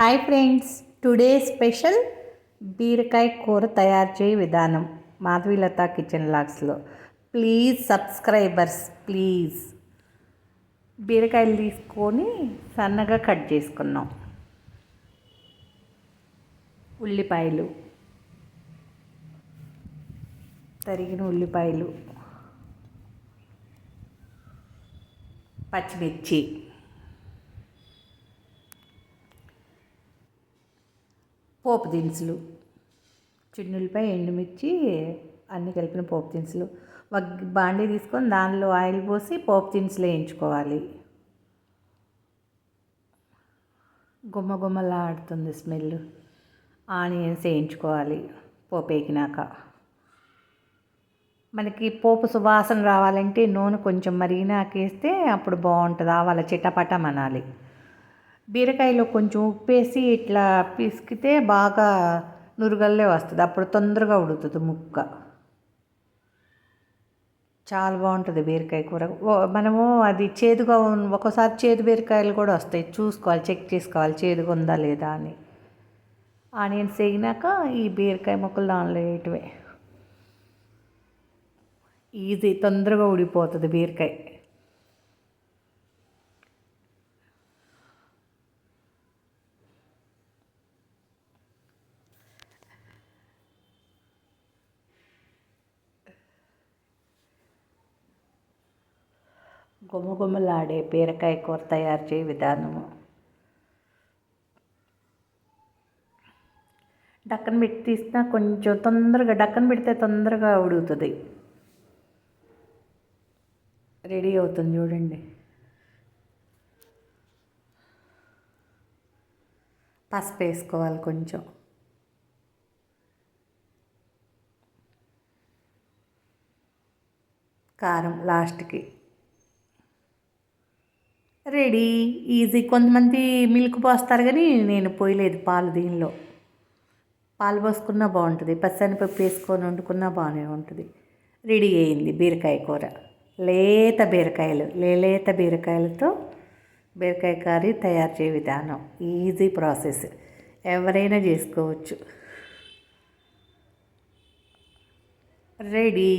Hi friends today special బీరకాయ కూర తయారు చేయ విధానం Madhavilatha kitchen లాక్స్లో. Please subscribers please. బీరకాయలు తీసుకొని సన్నగా కట్ చేసుకున్నాం. ఉల్లిపాయలు తరిగిన ఉల్లిపాయలు పచ్చిమిర్చి. పోపు దినుసులు. చిన్నులపై ఎండుమిర్చి అన్నీ కలిపిన పోపు దినుసులు. ఒక బాండీ తీసుకొని దానిలో ఆయిల్ పోసి పోపు దినుసులు వేయించుకోవాలి గుమ్మ గుమ్మలాడుతుంది స్మెల్. ఆనియన్స్ వేయించుకోవాలి పోపు వేగినాక. మనకి పోపు సువాసన రావాలంటే నూనె కొంచెం మరిగినాకేస్తే అప్పుడు బాగుంటుంది. ఆవాల చిటపటం అనాలి. బీరకాయలో కొంచెం ఉప్పేసి ఇట్లా పిసికితే బాగా నురుగల్లే వస్తుంది. అప్పుడు తొందరగా ఉడుతుంది ముక్క. చాలా బాగుంటుంది బీరకాయ కూర. మనము అది చేదుగా ఒక్కోసారి చేదు బీరకాయలు కూడా వస్తాయి. చూసుకోవాలి చెక్ చేసుకోవాలి చేదుగా ఉందా లేదా అని. ఆనియన్స్ వేగినాక ఈ బీరకాయ ముక్కలు దానిలో వేయటమే. ఈజీ తొందరగా ఉడిపోతుంది బీరకాయ. గుమగుమలాడే బీరకాయ కూర తయారు చేయ విధానము. డక్కన పెట్టి తీసినా కొంచెం తొందరగా డక్కన పెడితే తొందరగా ఉడుగుతుంది రెడీ అవుతుంది చూడండి. పసుపు వేసుకోవాలి కొంచెం. కారం లాస్ట్కి. Ready easy. కొంతమంది మిల్క్ పోస్తారు కానీ నేను పోయలేదు పాలు దీనిలో. పాలు పోసుకున్నా బాగుంటుంది. పచ్చనిపప్పు వేసుకొని వండుకున్నా బాగానే ఉంటుంది. రెడీ అయింది బీరకాయ కూర. లేత బీరకాయలు లేత బీరకాయలతో బీరకాయ కర్రీ తయారు చేయ విధానం. Easy process. ఎవరైనా చేసుకోవచ్చు. రెడీ.